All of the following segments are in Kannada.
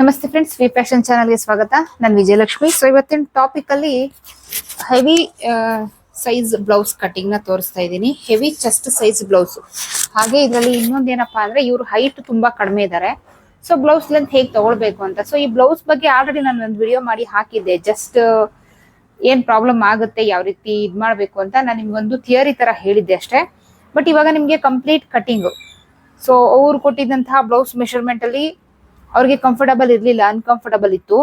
ನಮಸ್ತೆ ಫ್ರೆಂಡ್ಸ್ ವಿ ಫ್ಯಾಷನ್ ಚಾನಲ್ಗೆ ಸ್ವಾಗತ. ನಾನು ವಿಜಯಲಕ್ಷ್ಮಿ. ಸೊ ಇವತ್ತಿನ ಟಾಪಿಕ್ ಅಲ್ಲಿ ಹೆವಿ ಸೈಜ್ ಬ್ಲೌಸ್ ಕಟಿಂಗ್ನ ತೋರಿಸ್ತಾ ಇದ್ದೀನಿ. ಹೆವಿ ಚೆಸ್ಟ್ ಸೈಜ್ ಬ್ಲೌಸ್ ಹಾಗೆ ಇದರಲ್ಲಿ ಇನ್ನೊಂದೇನಪ್ಪಾ ಅಂದ್ರೆ ಇವರು ಹೈಟ್ ತುಂಬಾ ಕಡಿಮೆ ಇದ್ದಾರೆ ಸೊ ಬ್ಲೌಸ್ ಲೆಂತ್ ಹೇಗೆ ತಗೊಳ್ಬೇಕು ಅಂತ. ಸೊ ಈ ಬ್ಲೌಸ್ ಬಗ್ಗೆ ಆಲ್ರೆಡಿ ನಾನು ಒಂದು ವಿಡಿಯೋ ಮಾಡಿ ಹಾಕಿದ್ದೆ. ಜಸ್ಟ್ ಏನ್ ಪ್ರಾಬ್ಲಮ್ ಆಗುತ್ತೆ, ಯಾವ ರೀತಿ ಇದ್ ಮಾಡ್ಬೇಕು ಅಂತ ನಾನು ನಿಮ್ಗೊಂದು ಥಿಯರಿ ತರ ಹೇಳಿದ್ದೆ ಅಷ್ಟೇ. ಬಟ್ ಇವಾಗ ನಿಮ್ಗೆ ಕಂಪ್ಲೀಟ್ ಕಟಿಂಗ್ ಸೊ ಅವ್ರು ಕೊಟ್ಟಿದ್ದಂತಹ ಬ್ಲೌಸ್ ಮೆಷರ್ಮೆಂಟ್ ಅಲ್ಲಿ ಅವ್ರಿಗೆ ಕಂಫರ್ಟಬಲ್ ಇರಲಿಲ್ಲ ಅನ್ಕಂಫರ್ಟಬಲ್ ಇತ್ತು.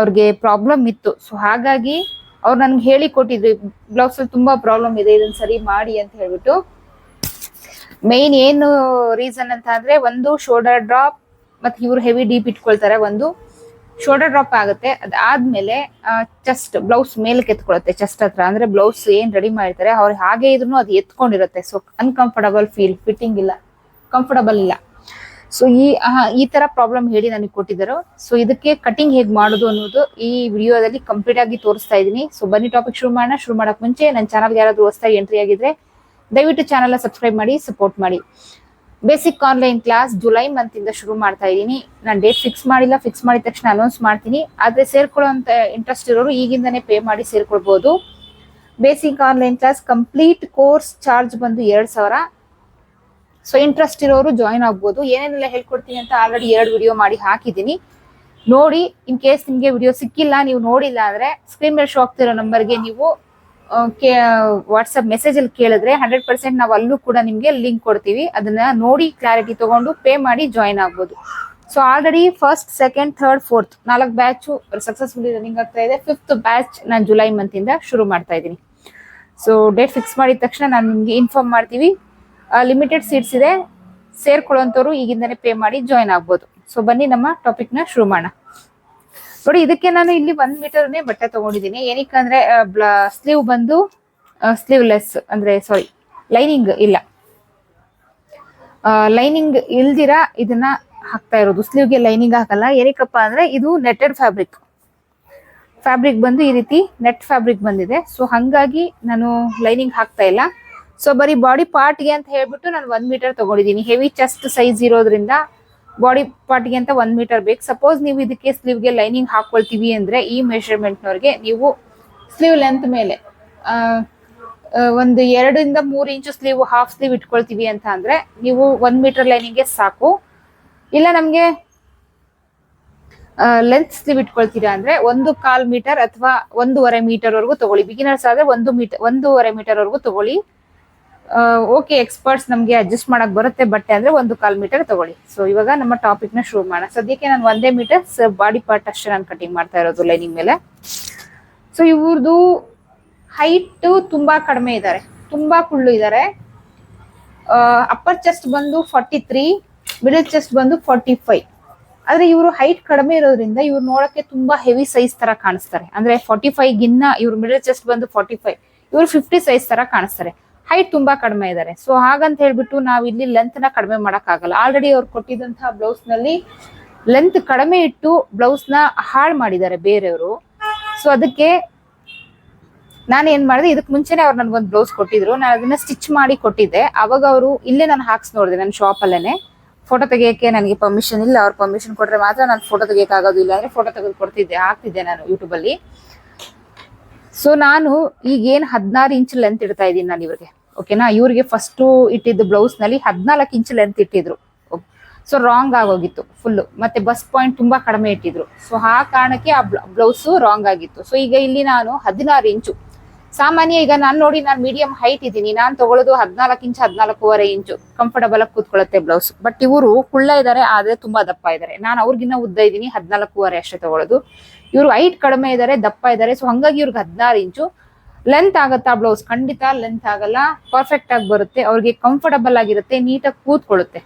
ಅವ್ರಿಗೆ ಪ್ರಾಬ್ಲಮ್ ಇತ್ತು. ಸೊ ಹಾಗಾಗಿ ಅವ್ರು ನನ್ಗೆ ಹೇಳಿ ಕೊಟ್ಟಿದ್ರು ಬ್ಲೌಸ್ ತುಂಬಾ ಪ್ರಾಬ್ಲಮ್ ಇದೆ, ಇದನ್ನ ಸರಿ ಮಾಡಿ ಅಂತ ಹೇಳ್ಬಿಟ್ಟು. ಮೇನ್ ಏನು ರೀಸನ್ ಅಂತ ಅಂದ್ರೆ, ಒಂದು ಶೋಲ್ಡರ್ ಡ್ರಾಪ್ ಮತ್ತೆ ಇವ್ರು ಹೆವಿ ಡೀಪ್ ಇಟ್ಕೊಳ್ತಾರೆ ಒಂದು ಶೋಲ್ಡರ್ ಡ್ರಾಪ್ ಆಗುತ್ತೆ. ಅದಾದ್ಮೇಲೆ ಚೆಸ್ಟ್ ಬ್ಲೌಸ್ ಮೇಲೆ ಎತ್ಕೊಳ್ಳುತ್ತೆ ಚೆಸ್ಟ್ ಹತ್ರ. ಅಂದ್ರೆ ಬ್ಲೌಸ್ ಏನ್ ರೆಡಿ ಮಾಡಿರ್ತಾರೆ, ಅವ್ರು ಹಾಗೆ ಇದ್ರು ಅದು ಎತ್ಕೊಂಡಿರುತ್ತೆ. ಸೊ ಅನ್ಕಂಫರ್ಟಬಲ್ ಫೀಲ್ ಫಿಟ್ಟಿಂಗ್ ಇಲ್ಲ ಕಂಫರ್ಟಬಲ್ ಇಲ್ಲ. ಸೊ ಈ ಈ ತರ ಪ್ರಾಬ್ಲಮ್ ಹೇಳಿ ನನಗೆ ಕೊಟ್ಟಿದ್ದರು. ಸೊ ಇದಕ್ಕೆ ಕಟಿಂಗ್ ಹೇಗೆ ಮಾಡೋದು ಅನ್ನೋದು ಈ ವಿಡಿಯೋದಲ್ಲಿ ಕಂಪ್ಲೀಟ್ ಆಗಿ ತೋರಿಸ್ತಾ ಇದ್ದೀನಿ. ಸೊ ಬನ್ನಿ ಟಾಪಿಕ್ ಶುರು ಮಾಡೋಣ. ಶುರು ಮಾಡಕ್ ಮುಂಚೆ ನನ್ನ ಚಾನಲ್ಗೆ ಯಾರಾದರೂ ಹೊಸದಾಗಿ ಎಂಟ್ರಿ ಆಗಿದ್ರೆ ದಯವಿಟ್ಟು ಚಾನಲ್ ಸಬ್ಸ್ಕ್ರೈಬ್ ಮಾಡಿ ಸಪೋರ್ಟ್ ಮಾಡಿ. Basic online class July month ಇಂದ ಶುರು ಮಾಡ್ತಾ ಇದ್ದೀನಿ. ನಾನು ಡೇಟ್ ಫಿಕ್ಸ್ ಮಾಡಿಲ್ಲ. ಫಿಕ್ಸ್ ಮಾಡಿದ ತಕ್ಷಣ ಅನೌನ್ಸ್ ಮಾಡ್ತೀನಿ. ಆದ್ರೆ ಸೇರ್ಕೊಳ್ಳೋಂತ ಇಂಟ್ರೆಸ್ಟ್ ಇರೋರು ಈಗಿಂದನೇ ಪೇ ಮಾಡಿ ಸೇರ್ಕೊಳ್ಬಹುದು basic online class complete course charge ಬಂದು ಎರಡ್ ಸಾವಿರ. ಸೊ ಇಂಟ್ರೆಸ್ಟ್ ಇರೋರು ಜಾಯಿನ್ ಆಗ್ಬೋದು. ಏನೇನೆಲ್ಲ ಹೇಳ್ಕೊಡ್ತೀನಿ ಅಂತ ಆಲ್ರೆಡಿ ಎರಡು ವಿಡಿಯೋ ಮಾಡಿ ಹಾಕಿದ್ದೀನಿ. ನೋಡಿ ಇನ್ ಕೇಸ್ ನಿಮಗೆ ವಿಡಿಯೋ ಸಿಕ್ಕಿಲ್ಲ, ನೀವು ನೋಡಿಲ್ಲ ಅಂದ್ರೆ ಸ್ಕ್ರೀನ್ ಮೇಲೆ ಶೋ ಆಗ್ತಿರೋ ನಂಬರ್ಗೆ ನೀವು ವಾಟ್ಸಪ್ ಮೆಸೇಜ್ ಅಲ್ಲಿ ಕೇಳಿದ್ರೆ ಹಂಡ್ರೆಡ್ ಪರ್ಸೆಂಟ್ ನಾವು ಅಲ್ಲೂ ಕೂಡ ನಿಮಗೆ ಲಿಂಕ್ ಕೊಡ್ತೀವಿ. ಅದನ್ನ ನೋಡಿ ಕ್ಲಾರಿಟಿ ತಗೊಂಡು ಪೇ ಮಾಡಿ ಜಾಯಿನ್ ಆಗ್ಬೋದು. So already first second third fourth ನಾಲ್ಕು ಬ್ಯಾಚು ಸಕ್ಸಸ್ಫುಲಿ ರನ್ನಿಂಗ್ ಆಗ್ತಾ ಇದೆ. ಫಿಫ್ತ್ ಬ್ಯಾಚ್ ನಾನು ಜುಲೈ ಮಂತಿಂದ ಶುರು ಮಾಡ್ತಾ ಇದ್ದೀನಿ. ಸೊ ಡೇಟ್ ಫಿಕ್ಸ್ ಮಾಡಿದ ತಕ್ಷಣ ನಾನು ನಿಮಗೆ ಇನ್ಫಾರ್ಮ್ ಮಾಡ್ತೀವಿ. ಲಿಮಿಟೆಡ್ ಸೀಟ್ಸ್ ಇದೆ. ಸೇರ್ಕೊಳ್ಳೋಂಥವ್ರು ಈಗಿಂದನೇ ಪೇ ಮಾಡಿ ಜಾಯಿನ್ ಆಗ್ಬೋದು. ಸೊ ಬನ್ನಿ ನಮ್ಮ ಟಾಪಿಕ್ ಶುರು ಮಾಡೋಣ. ನೋಡಿ, ಇದಕ್ಕೆ ನಾನು ಇಲ್ಲಿ ಒಂದ್ ಮೀಟರ್ನೇ ಬಟ್ಟೆ ತಗೊಂಡಿದ್ದೀನಿ. ಏನಕ್ಕೆ ಅಂದ್ರೆ ಸ್ಲೀವ್ ಬಂದು ಸ್ಲೀವ್ಲೆಸ್ ಅಂದ್ರೆ ಸಾರಿ ಲೈನಿಂಗ್ ಇಲ್ಲ. ಲೈನಿಂಗ್ ಇಲ್ದಿರ ಇದನ್ನ ಹಾಕ್ತಾ ಇರೋದು. ಸ್ಲೀವ್ಗೆ ಲೈನಿಂಗ್ ಹಾಕಲ್ಲ. ಏನಕ್ಕಪ್ಪ ಅಂದ್ರೆ, ಇದು ನೆಟ್ಟೆಡ್ ಫ್ಯಾಬ್ರಿಕ್ ಫ್ಯಾಬ್ರಿಕ್ ಬಂದು ಈ ರೀತಿ ನೆಟ್ ಫ್ಯಾಬ್ರಿಕ್ ಬಂದಿದೆ. ಸೊ ಹಂಗಾಗಿ ನಾನು ಲೈನಿಂಗ್ ಹಾಕ್ತಾ ಇಲ್ಲ. ಸೊ ಬರೀ ಬಾಡಿ ಪಾರ್ಟ್ಗೆ ಅಂತ ಹೇಳ್ಬಿಟ್ಟು ನಾನು ಒಂದ್ ಮೀಟರ್ ತಗೊಂಡಿದ್ದೀನಿ ಹೆವಿ ಚೆಸ್ಟ್ ಸೈಜ್ ಇರೋದ್ರಿಂದ ಬಾಡಿ ಪಾರ್ಟ್ಗೆ ಅಂತ ಒಂದ್ ಮೀಟರ್ ಬೇಕು. ಸಪೋಸ್ ನೀವು ಇದಕ್ಕೆ ಸ್ಲೀವ್ಗೆ ಲೈನಿಂಗ್ ಹಾಕೊಳ್ತೀವಿ ಅಂದ್ರೆ ಈ ಮೆಷರ್ಮೆಂಟ್ನವ್ರಿಗೆ ನೀವು ಸ್ಲೀವ್ ಲೆಂತ್ ಮೇಲೆ ಒಂದು ಎರಡರಿಂದ ಮೂರು ಇಂಚು ಸ್ಲೀವ್ ಹಾಫ್ ಸ್ಲೀವ್ ಇಟ್ಕೊಳ್ತೀವಿ ಅಂತ ಅಂದ್ರೆ ನೀವು ಒಂದ್ ಮೀಟರ್ ಲೈನಿಂಗ್ಗೆ ಸಾಕು. ಇಲ್ಲ ನಮ್ಗೆ ಲೆಂತ್ ಸ್ಲೀವ್ ಇಟ್ಕೊಳ್ತೀರಾ ಅಂದ್ರೆ ಒಂದು ಕಾಲ್ ಮೀಟರ್ ಅಥವಾ ಒಂದೂವರೆ ಮೀಟರ್ ವರೆಗೂ ತಗೊಳ್ಳಿ. ಬಿಗಿನರ್ಸ್ ಆದ್ರೆ ಒಂದು ಮೀಟರ್ ಒಂದೂವರೆ ಮೀಟರ್ ವರೆಗೂ ತಗೊಳ್ಳಿ. ಓಕೆ ಎಕ್ಸ್ಪರ್ಟ್ಸ್ ನಮಗೆ ಅಡ್ಜಸ್ಟ್ ಮಾಡಕ್ ಬರುತ್ತೆ, ಬಟ್ಟೆ ಅಂದ್ರೆ ಒಂದು ಕಾಲ್ ಮೀಟರ್ ತಗೊಳ್ಳಿ. ಸೊ ಇವಾಗ ನಮ್ಮ ಟಾಪಿಕ್ನ ಶುರು ಮಾಡೋಣ. ಸದ್ಯಕ್ಕೆ ನಾನು ಒಂದೇ ಮೀಟರ್ ಬಾಡಿ ಪಾರ್ಟ್ ಅಷ್ಟೇ ನಾನು ಕಟಿಂಗ್ ಮಾಡ್ತಾ ಇರೋದು ಲೈನಿಂಗ್ ಮೇಲೆ. ಸೊ ಇವ್ರದ್ದು ಹೈಟ್ ತುಂಬಾ ಕಡಿಮೆ ಇದ್ದಾರೆ ತುಂಬಾ ಕುಳ್ಳು ಇದ್ದಾರೆ ಅಪ್ಪರ್ ಚೆಸ್ಟ್ ಬಂದು ಫಾರ್ಟಿ ತ್ರೀ ಮಿಡಲ್ ಚೆಸ್ಟ್ ಬಂದು ಫಾರ್ಟಿ ಫೈವ್ ಆದ್ರೆ ಇವರು ಹೈಟ್ ಕಡಿಮೆ ಇರೋದ್ರಿಂದ ಇವ್ರು ನೋಡಕ್ಕೆ ತುಂಬಾ ಹೆವಿ ಸೈಜ್ ತರ ಕಾಣಿಸ್ತಾರೆ. ಅಂದ್ರೆ ಫಾರ್ಟಿ ಫೈವ್ ಗಿನ್ನ ಇವ್ರು ಮಿಡಲ್ ಚೆಸ್ಟ್ ಬಂದು ಫಾರ್ಟಿ ಫೈವ್ ಇವ್ರು ಫಿಫ್ಟಿ ಸೈಜ್ ತರ ಕಾಣಿಸ್ತಾರೆ. ಹೈಟ್ ತುಂಬಾ ಕಡಿಮೆ ಇದ್ದಾರೆ ಸೊ ಹಾಗಂತ ಹೇಳ್ಬಿಟ್ಟು ನಾವು ಇಲ್ಲಿ ಲೆಂತ್ನ ಕಡಿಮೆ ಮಾಡಕ್ ಆಗಲ್ಲ ಆಲ್ರೆಡಿ ಅವ್ರು ಕೊಟ್ಟಿದಂತಹ ಬ್ಲೌಸ್ನಲ್ಲಿ ಲೆಂತ್ ಕಡಿಮೆ ಇಟ್ಟು ಬ್ಲೌಸ್ನ ಹಾಳು ಮಾಡಿದ್ದಾರೆ ಬೇರೆಯವರು. ಸೊ ಅದಕ್ಕೆ ನಾನು ಏನ್ ಮಾಡಿದೆ, ಇದಕ್ ಮುಂಚೆನೆ ಅವ್ರು ನನ್ಗೊಂದು ಬ್ಲೌಸ್ ಕೊಟ್ಟಿದ್ರು. ನಾನು ಅದನ್ನ ಸ್ಟಿಚ್ ಮಾಡಿ ಕೊಟ್ಟಿದ್ದೆ. ಅವಾಗ ಅವರು ಇಲ್ಲೇ ನಾನು ಹಾಕ್ಸ್ ನೋಡಿದೆ ನನ್ನ ಶಾಪ್ ಅಲ್ಲೇನೆ. ಫೋಟೋ ತೆಗಿಯಕ್ಕೆ ನನಗೆ ಪರ್ಮಿಷನ್ ಇಲ್ಲ. ಅವ್ರ ಪರ್ಮಿಷನ್ ಕೊಟ್ರೆ ಮಾತ್ರ ನಾನು ಫೋಟೋ ತೆಗಿಯಕ್ಕೆ ಆಗೋದು ಇಲ್ಲ ಅಂದ್ರೆ ಫೋಟೋ ತೆಗೆದು ಕೊಡ್ತಿದ್ದೆ, ಹಾಕ್ತಿದ್ದೆ ನಾನು ಯೂಟ್ಯೂಬಲ್ಲಿ ಸೊ ನಾನು ಈಗೇನು ಹದಿನಾರು ಇಂಚ್ ಲೆಂತ್ ಇಡ್ತಾ ಇದ್ದೀನಿ ನಾನು ಇವ್ರಿಗೆ. ಓಕೆನಾ? ಇವ್ರಿಗೆ ಫಸ್ಟ್ ಇಟ್ಟಿದ್ದ ಬ್ಲೌಸ್ನಲ್ಲಿ ಹದಿನಾಲ್ಕು ಇಂಚ್ ಲೆಂತ್ ಇಟ್ಟಿದ್ರು. ಸೊ ರಾಂಗ್ ಆಗೋಗಿತ್ತು ಫುಲ್ ಮತ್ತೆ ಬಸ್ ಪಾಯಿಂಟ್ ತುಂಬಾ ಕಡಿಮೆ ಇಟ್ಟಿದ್ರು. ಸೊ ಆ ಕಾರಣಕ್ಕೆ ಆ ಬ್ಲೌಸ್ ರಾಂಗ್ ಆಗಿತ್ತು. ಸೊ ಈಗ ಇಲ್ಲಿ ನಾನು ಹದಿನಾರು ಇಂಚು ಸಾಮಾನ್ಯ ಈಗ ನಾನು ನೋಡಿ, ನಾನು ಮೀಡಿಯಂ ಹೈಟ್ ಇದ್ದೀನಿ. ನಾನು ತಗೊಳ್ಳೋದು ಹದಿನಾಲ್ಕು ಇಂಚ್ ಹದಿನಾಲ್ಕೂವರೆ ಇಂಚು ಕಂಫರ್ಟಬಲ್ ಆಗಿ ಕೂತ್ಕೊಳ್ಳುತ್ತೆ ಬ್ಲೌಸ್ ಬಟ್ ಇವರು ಕುಳ್ಳ ಇದ್ದಾರೆ ಆದ್ರೆ ತುಂಬಾ ದಪ್ಪ ಇದ್ದಾರೆ ನಾನು ಅವ್ರಿಗಿನ್ನ ಉದ್ದ ಇದ್ದೀನಿ, ಹದಿನಾಲ್ಕೂವರೆ ಅಷ್ಟೇ ತಗೊಳ್ಳೋದು. ಇವರು ಹೈಟ್ ಕಡಿಮೆ ಇದ್ದಾರೆ ದಪ್ಪ ಇದ್ದಾರೆ ಸೊ ಹಂಗಾಗಿ ಇವ್ರಿಗೆ ಹದಿನಾರು ಇಂಚು ಲೆಂತ್ ಆಗತ್ತಾ ಬ್ಲೌಸ್ ಖಂಡಿತ ಲೆಂತ್ ಆಗಲ್ಲ. ಪರ್ಫೆಕ್ಟ್ ಆಗಿ ಬರುತ್ತೆ. ಅವ್ರಿಗೆ ಕಂಫರ್ಟಬಲ್ ಆಗಿರುತ್ತೆ. ನೀಟಾಗಿ ಕೂತ್ಕೊಳ್ಳುತ್ತೆ.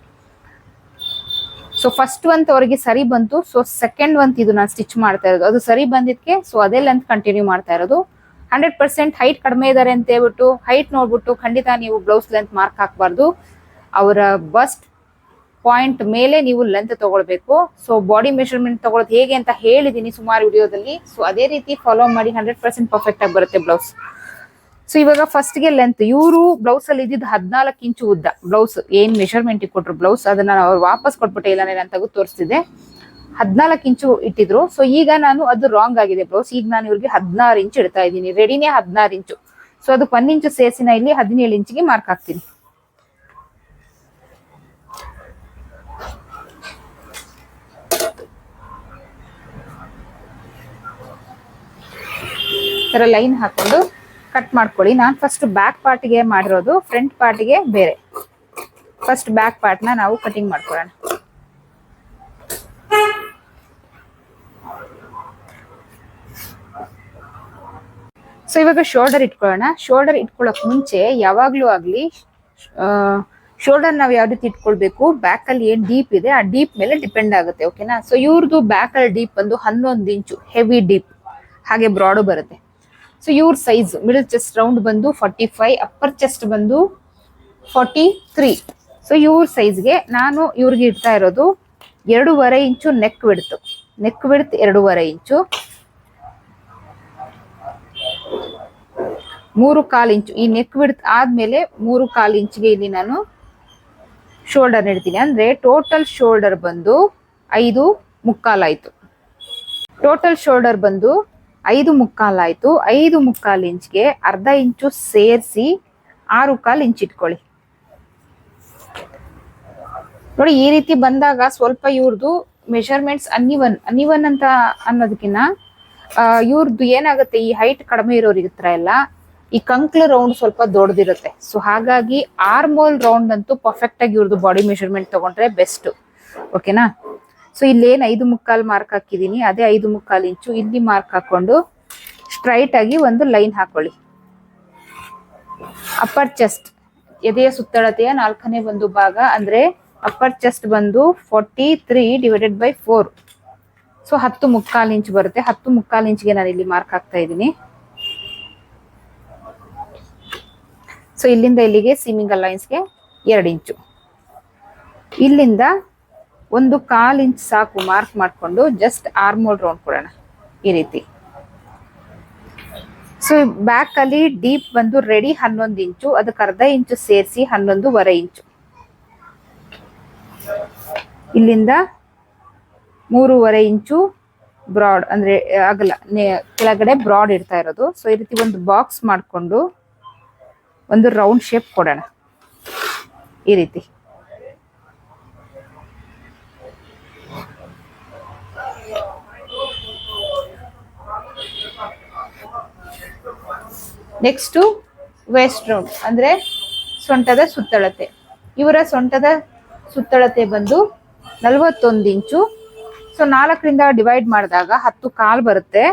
ಸೊ ಫಸ್ಟ್ ಒಂತ್ ಅವ್ರಿಗೆ ಸರಿ ಬಂತು. ಸೊ ಸೆಕೆಂಡ್ ಒಂತ್ ಇದು ನಾನು ಸ್ಟಿಚ್ ಮಾಡ್ತಾ ಇರೋದು. ಅದು ಸರಿ ಬಂದಿದ್ಕೆ ಸೊ ಅದೇ ಲೆಂತ್ ಕಂಟಿನ್ಯೂ ಮಾಡ್ತಾ ಇರೋದು. ಹಂಡ್ರೆಡ್ ಪರ್ಸೆಂಟ್ ಹೈಟ್ ಕಡಿಮೆ ಇದ್ದಾರೆ ಅಂತ ಹೇಳ್ಬಿಟ್ಟು ಹೈಟ್ ನೋಡ್ಬಿಟ್ಟು ಖಂಡಿತ ನೀವು ಬ್ಲೌಸ್ ಲೆಂತ್ ಮಾರ್ಕ್ ಹಾಕಬಾರ್ದು. ಅವರ ಬಸ್ಟ್ ಪಾಯಿಂಟ್ ಮೇಲೆ ನೀವು ಲೆಂತ್ ತಗೊಳ್ಬೇಕು. ಸೊ ಬಾಡಿ ಮೆಷರ್ಮೆಂಟ್ ತಗೊಳ್ಳೋದು ಹೇಗೆ ಅಂತ ಹೇಳಿದೀನಿ ಸುಮಾರು ವಿಡಿಯೋದಲ್ಲಿ. ಸೊ ಅದೇ ರೀತಿ ಫಾಲೋ ಮಾಡಿ ಹಂಡ್ರೆಡ್ ಪರ್ಸೆಂಟ್ ಪರ್ಫೆಕ್ಟ್ ಆಗಿ ಬರುತ್ತೆ ಬ್ಲೌಸ್ ಸೊ ಇವಾಗ ಫಸ್ಟ್ಗೆ ಲೆಂತ್ ಇವರು ಬ್ಲೌಸ್ ಅಲ್ಲಿ ಇದ್ದಿದ್ದು ಹದಿನಾಲ್ಕು ಇಂಚು ಉದ್ದ ಬ್ಲೌಸ್ ಏನ್ ಮೆಷರ್ಮೆಂಟ್ ಕೊಟ್ರು ಬ್ಲೌಸ್ ಅದನ್ನ ಅವ್ರು ವಾಪಸ್ ಕೊಟ್ಬಿಟ್ಟೆ ಇಲ್ಲ ನಾನು ತಗೋ ತೋರಿಸ್ತಿದ್ದೆ. ಹದಿನಾಲ್ಕು ಇಂಚು ಇಟ್ಟಿದ್ರು. ಸೊ ಈಗ ನಾನು ಅದು ರಾಂಗ್ ಆಗಿದೆ ಬ್ಲೌಸ್ ಈಗ ನಾನು ಇವ್ರಿಗೆ ಹದಿನಾರು ಇಂಚು ಇಡ್ತಾ ಇದ್ದೀನಿ. ರೆಡಿನೇ ಹದಿನಾರು ಇಂಚು. ಸೊ ಅದಕ್ಕೆ ಒಂದ್ ಇಂಚು ಸೇಸಿನ ಇಲ್ಲಿ ಹದಿನೇಳು ಇಂಚಿಗೆ ಮಾರ್ಕ್ ಹಾಕ್ತೀನಿ. ತರ ಲೈನ್ ಹಾಕೊಂಡು ಕಟ್ ಮಾಡ್ಕೊಳ್ಳಿ. ನಾನು ಫಸ್ಟ್ ಬ್ಯಾಕ್ ಪಾರ್ಟ್ಗೆ ಮಾಡಿರೋದು ಫ್ರಂಟ್ ಪಾರ್ಟ್ಗೆ ಬೇರೆ. ಫಸ್ಟ್ ಬ್ಯಾಕ್ ಪಾರ್ಟ್ನ ನಾವು ಕಟಿಂಗ್ ಮಾಡ್ಕೊಳ್ಳೋಣ. ಸೊ ಇವಾಗ ಶೋಲ್ಡರ್ ಇಟ್ಕೊಳ್ಳೋಣ. ಶೋಲ್ಡರ್ ಇಟ್ಕೊಳ್ಳೋಕೆ ಮುಂಚೆ ಯಾವಾಗ್ಲೂ ಆಗ್ಲಿ ಶೋಲ್ಡರ್ ನಾವು ಯಾವ ರೀತಿ ಇಟ್ಕೊಳ್ಬೇಕು? ಬ್ಯಾಕ್ ಅಲ್ಲಿ ಏನ್ ಡೀಪ್ ಇದೆ, ಆ ಡೀಪ್ ಮೇಲೆ ಡಿಪೆಂಡ್ ಆಗುತ್ತೆ ಓಕೆನಾ ಸೊ ಇವ್ರದ್ದು ಬ್ಯಾಕ್ ಅಲ್ಲಿ ಡೀಪ್ ಬಂದು ಹನ್ನೊಂದು ಇಂಚು ಹೆವಿ ಡೀಪ್ ಹಾಗೆ ಬ್ರಾಡು ಬರುತ್ತೆ. ಸೊ ಇವ್ರ ಸೈಜ್ ಮಿಡಲ್ ಚೆಸ್ಟ್ ರೌಂಡ್ ಬಂದು ಫಾರ್ಟಿ ಫೈವ್ ಅಪ್ಪರ್ ಚೆಸ್ಟ್ ಬಂದು ಫಾರ್ಟಿ ತ್ರೀ ಸೊ ಇವ್ರ ಸೈಜ್ಗೆ ನಾನು ಇವ್ರಿಗೆ ಇಡ್ತಾ ಇರೋದು ಎರಡೂವರೆ ಇಂಚು ನೆಕ್ ಬಿಡ್ತು ನೆಕ್ ಬಿಡ್ತ್ ಎರಡೂವರೆ ಇಂಚು. ಮೂರು ಕಾಲು ಇಂಚು. ಈ ನೆಕ್ ಬಿಡ್ತ್ ಆದ್ಮೇಲೆ ಮೂರು ಕಾಲು ಇಂಚಿಗೆ ಇಲ್ಲಿ ನಾನು ಶೋಲ್ಡರ್ ನೀಡ್ತೀನಿ ಅಂದ್ರೆ ಟೋಟಲ್ ಶೋಲ್ಡರ್ ಬಂದು ಐದು ಮುಕ್ಕಾಲಾಯ್ತು ಟೋಟಲ್ ಶೋಲ್ಡರ್ ಬಂದು ಐದು ಮುಕ್ಕಾಲಾಯ್ತು ಐದು ಮುಕ್ಕಾಲು ಇಂಚ್ಗೆ ಅರ್ಧ ಇಂಚು ಸೇರಿಸಿ ಆರು ಕಾಲು ಇಂಚ್ ಇಟ್ಕೊಳ್ಳಿ. ನೋಡಿ, ಈ ರೀತಿ ಬಂದಾಗ ಸ್ವಲ್ಪ ಇವ್ರದ್ದು ಮೆಷರ್ಮೆಂಟ್ಸ್ ಅನ್ಇವನ್ ಅನ್ಇವನ್ ಅಂತ ಅನ್ನೋದಕ್ಕಿಂತ ಇವ್ರದ್ದು ಏನಾಗುತ್ತೆ, ಈ ಹೈಟ್ ಕಡಿಮೆ ಇರೋರಿಗೆ ಹತ್ರ ಎಲ್ಲ, ಈ ಕಂಕ್ಲು ರೌಂಡ್ ಸ್ವಲ್ಪ ದೊಡ್ಡದಿರುತ್ತೆ. ಸೊ ಹಾಗಾಗಿ ಆರ್ಮೋಲ್ ರೌಂಡ್ ಅಂತೂ ಪರ್ಫೆಕ್ಟ್ ಆಗಿ ಇವ್ರದ್ದು ಬಾಡಿ ಮೆಷರ್ಮೆಂಟ್ ತಗೊಂಡ್ರೆ ಬೆಸ್ಟ್ ಓಕೆನಾ ಸೊ ಇಲ್ಲೇನು ಐದು ಮುಕ್ಕಾಲು ಮಾರ್ಕ್ ಹಾಕಿದ್ದೀನಿ ಅದೇ ಐದು ಮುಕ್ಕಾಲು ಇಂಚು ಇಲ್ಲಿ ಮಾರ್ಕ್ ಹಾಕೊಂಡು ಸ್ಟ್ರೈಟ್ ಆಗಿ ಒಂದು ಲೈನ್ ಹಾಕೊಳ್ಳಿ. ಅಪ್ಪರ್ ಚೆಸ್ಟ್ ಎದೆಯ ಸುತ್ತಳತೆಯ ನಾಲ್ಕನೇ ಒಂದು ಭಾಗ ಅಂದ್ರೆ ಅಪ್ಪರ್ ಚೆಸ್ಟ್ ಬಂದು forty three divided by four so ಹತ್ತು ಮುಕ್ಕಾಲು ಇಂಚ್ ಬರುತ್ತೆ. ಹತ್ತು ಮುಕ್ಕಾಲು ಇಂಚ್ಗೆ ನಾನು ಇಲ್ಲಿ ಮಾರ್ಕ್ ಹಾಕ್ತಾ ಇದ್ದೀನಿ. ಸೊ ಇಲ್ಲಿಂದ ಇಲ್ಲಿಗೆ ಸೀಮಿಂಗ್ ಲೈನ್ಸ್ಗೆ ಎರಡು ಇಂಚು. ಇಲ್ಲಿಂದ ಒಂದು ಕಾಲು ಇಂಚ್ ಸಾಕು ಮಾರ್ಕ್ ಮಾಡಿಕೊಂಡು ಜಸ್ಟ್ ಆರ್ಮೋಲ್ ರೌಂಡ್ ಕೊಡೋಣ, ಈ ರೀತಿ. ಸೊ ಬ್ಯಾಕಲ್ಲಿ ಡೀಪ್ ಬಂದು ರೆಡಿ ಹನ್ನೊಂದು ಇಂಚು, ಅದಕ್ಕೆ ಅರ್ಧ ಇಂಚು ಸೇರಿಸಿ ಹನ್ನೊಂದುವರೆ ಇಂಚು. ಇಲ್ಲಿಂದ ಮೂರುವರೆ ಇಂಚು ಬ್ರಾಡ್ ಅಂದರೆ ಅಗಲ ಕೆಳಗಡೆ ಬ್ರಾಡ್ ಇರ್ತಾ ಇರೋದು. ಸೊ ಈ ರೀತಿ ಒಂದು ಬಾಕ್ಸ್ ಮಾಡಿಕೊಂಡು ಒಂದು ರೌಂಡ್ ಶೇಪ್ ಕೊಡೋಣ. ಈ ರೀತಿ. ನೆಕ್ಸ್ಟು ವೆಸ್ಟ್ ರೌಂಡ್ ಅಂದ್ರೆ ಸೊಂಟದ ಸುತ್ತಳತೆ. ಇವರ ಸೊಂಟದ ಸುತ್ತಳತೆ ಬಂದು ನಲವತ್ತೊಂದು ಇಂಚು. ಸೊ ನಾಲ್ಕರಿಂದ ಡಿವೈಡ್ ಮಾಡಿದಾಗ ಹತ್ತು ಕಾಲು ಬರುತ್ತೆ.